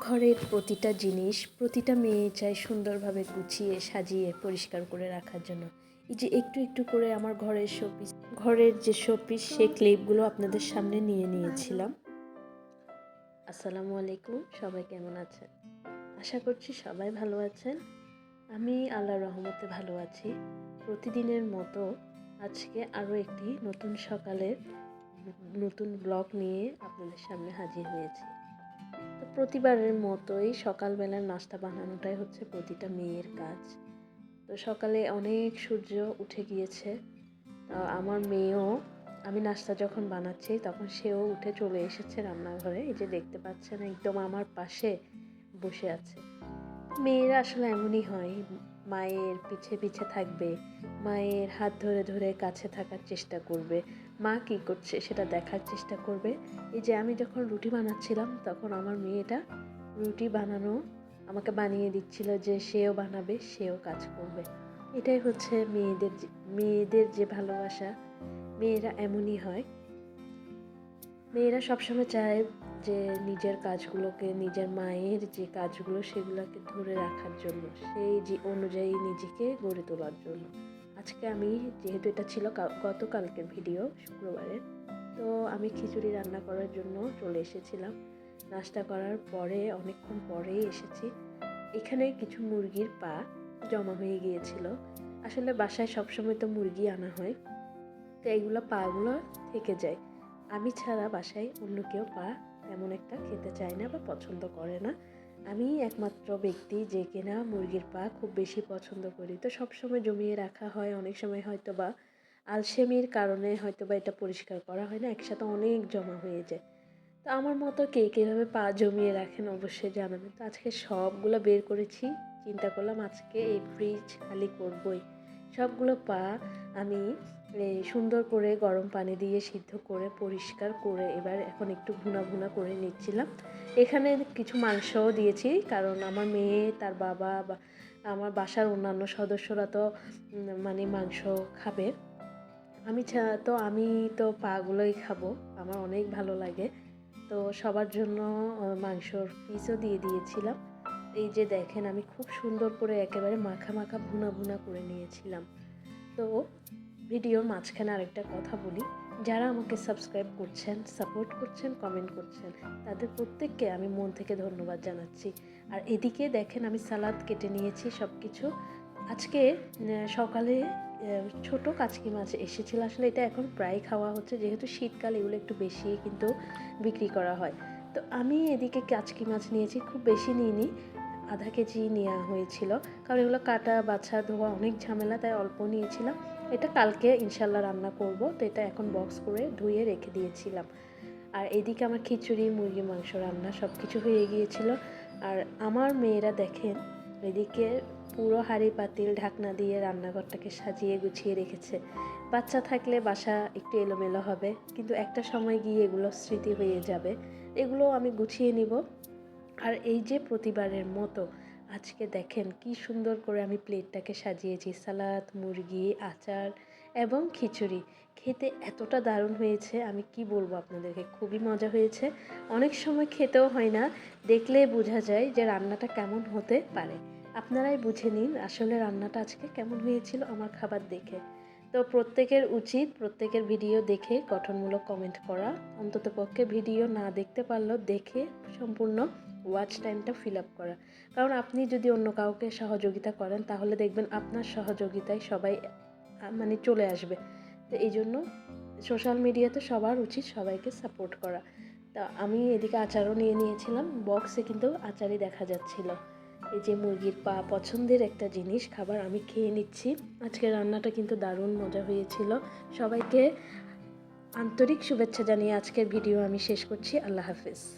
ঘরের প্রতিটা জিনিস প্রতিটা মেয়ে চায় সুন্দরভাবে গুছিয়ে, সাজিয়ে, পরিষ্কার করে রাখার জন্য। এই যে একটু একটু করে আমার ঘরের শোপিস, ঘরের যে শোপিস সেই ক্লিপগুলো আপনাদের সামনে নিয়ে নিয়েছিলাম। আসসালামু আলাইকুম, সবাই কেমন আছেন? আশা করছি সবাই ভালো আছেন। আমি আল্লাহর রহমতে ভালো আছি। প্রতিদিনের মতো আজকে আরও একটি নতুন সকালের নতুন ব্লগ নিয়ে আপনাদের সামনে হাজির হয়েছি। প্রতিবারের মতোই সকালবেলার নাস্তা বানানোটাই হচ্ছে প্রতিটা মেয়ের কাজ। তো সকালে অনেক সূর্য উঠে গিয়েছে। আমার মেয়েও, আমি নাস্তা যখন বানাচ্ছি তখন সেও উঠে চলে এসেছে রান্নাঘরে। এই যে দেখতে পাচ্ছেন, একদম আমার পাশে বসে আছে। মেয়েরা আসলে এমনই হয়, মায়ের পিছে পিছে থাকবে, মায়ের হাত ধরে ধরে কাছে থাকার চেষ্টা করবে। মা কী করছে সেটা দেখার চেষ্টা করবে। এই যে আমি যখন রুটি বানাচ্ছিলাম, তখন আমার মেয়েটা রুটি বানানো আমাকে বানিয়ে দিচ্ছিল যে সেও বানাবে, সেও কাজ করবে। এটাই হচ্ছে মেয়েদের মেয়েদের যে ভালোবাসা। মেয়েরা এমনই হয়। মেয়েরা সবসময় চায় যে নিজের কাজগুলোকে, নিজের মায়ের যে কাজগুলো সেগুলোকে ধরে রাখার জন্য, সেই যে অনুযায়ী নিজেকে গড়ে তোলার জন্য। আজকে আমি যেহেতু এটা ছিল গতকালকের ভিডিও শুক্রবারের তো আমি খিচুড়ি রান্না করার জন্য চলে এসেছিলাম। নাস্তা করার পরে, অনেকক্ষণ পরেই এসেছি। এখানে কিছু মুরগির পা জমা হয়ে গিয়েছিল। আসলে বাসায় সবসময় তো মুরগি আনা হয়, তো এইগুলো পাগুলো থেকে যায়। আমি ছাড়া বাসায় অন্য কেউ পা তেমন একটা খেতে চায় না বা পছন্দ করে না। আমি একমাত্র ব্যক্তি যে কিনা মুরগির পা খুব বেশি পছন্দ করি। তো সবসময় জমিয়ে রাখা হয়, অনেক সময় হয়তো বা আলসেমির কারণে হয়তো বা এটা পরিষ্কার করা হয় না, একসাথে অনেক জমা হয়ে যায়। তো আমার মতো কে কীভাবে পা জমিয়ে রাখেন অবশ্যই জানাবেন। তো আজকে সবগুলো বের করেছি, চিন্তা করলাম আজকে এই ফ্রিজ খালি করবই। সবগুলো পা আমি সুন্দর করে গরম পানি দিয়ে সিদ্ধ করে, পরিষ্কার করে এবার এখন একটু ভুনা ভুনা করে নিচ্ছিলাম। এখানে কিছু মাংসও দিয়েছি, কারণ আমার মেয়ে, তার বাবা বা আমার বাসার অন্যান্য সদস্যরা তো মানে মাংস খাবে। আমি তো আমি তো পাগুলোই খাব, আমার অনেক ভালো লাগে। তো সবার জন্য মাংসর পিসও দিয়ে দিয়েছিলাম। এই যে দেখেন, আমি খুব সুন্দর করে একেবারে মাখা মাখা ভুনা ভুনা করে নিয়েছিলাম। তো ভিডিওর মাঝখানে আরেকটা কথা বলি। যারা আমাকে সাবস্ক্রাইব করছেন সাপোর্ট করছেন কমেন্ট করছেন, তাদের প্রত্যেককে আমি মন থেকে ধন্যবাদ জানাচ্ছি। আর এদিকে দেখেন, আমি সালাদ কেটে নিয়েছি সব কিছু আজকে সকালে ছোট কাচকি মাছ এসেছিল। আসলে এটা এখন প্রায় খাওয়া হচ্ছে, যেহেতু শীতকাল, এগুলো একটু বেশি কিন্তু বিক্রি করা হয়। তো আমি এদিকে কাচকি মাছ নিয়েছি, খুব বেশি নিইনি। আধা কেজি নেওয়া হয়েছিল। কারণ এগুলো কাটা, বাছা, ধোয়া অনেক ঝামেলা, তাই অল্প নিয়েছিলাম। এটা কালকে ইনশাল্লাহ রান্না করব, তো এটা এখন বক্স করে ধুয়ে রেখে দিয়েছিলাম। আর এদিকে আমার খিচুড়ি মুরগি মাংস রান্না সব কিছু হয়ে গিয়েছিল। আর আমার মেয়েরা দেখেন, এদিকে পুরো হাঁড়ি পাতিল, ঢাকনা দিয়ে রান্নাঘরটাকে সাজিয়ে গুছিয়ে রেখেছে। বাচ্চা থাকলে বাসা একটু এলোমেলো হবে, কিন্তু একটা সময় গিয়ে এগুলো স্মৃতি হয়ে যাবে। এগুলো আমি গুছিয়ে নিব। আর এই যে প্রতিবারের মতো আজকে দেখেন কি সুন্দর করে আমি প্লেটটাকে সাজিয়েছি, সালাদ, মুরগি, আচার এবং খিচুড়ি। খেতে এতটা দারুণ হয়েছে, আমি কি বলব আপনাদেরকে? খুবই মজা হয়েছে। অনেক সময় খেতেও হয় না, দেখলে বোঝা যায় যে রান্নাটা কেমন হতে পারে। আপনারাই বুঝে নিন আসলে রান্নাটা আজকে কেমন হয়েছিল আমার খাবার দেখে। তো প্রত্যেকের উচিত, প্রত্যেকের ভিডিও দেখে গঠনমূলক কমেন্ট করা। অন্তত পক্ষে ভিডিও না দেখতে পারলেও দেখে সম্পূর্ণ ওয়াচ টাইমটা ফিল আপ করা। কারণ আপনি যদি অন্য কাউকে সহযোগিতা করেন, তাহলে দেখবেন আপনার সহযোগিতায় সবাই মানে চলে আসবে। তো এই জন্য সোশ্যাল মিডিয়াতে সবার উচিত সবাইকে সাপোর্ট করা। তা আমি এদিকে আচারও নিয়ে নিয়েছিলাম বক্সে কিন্তু আচারই দেখা যাচ্ছিল। এই যে মুরগির পা পছন্দের একটা জিনিস, খাবার আমি খেয়ে নিচ্ছি। আজকে রান্নাটা কিন্তু দারুণ মজা হয়েছিল। সবাইকে আন্তরিক শুভেচ্ছা জানিয়ে আজকের ভিডিও আমি শেষ করছি। আল্লাহ হাফেজ।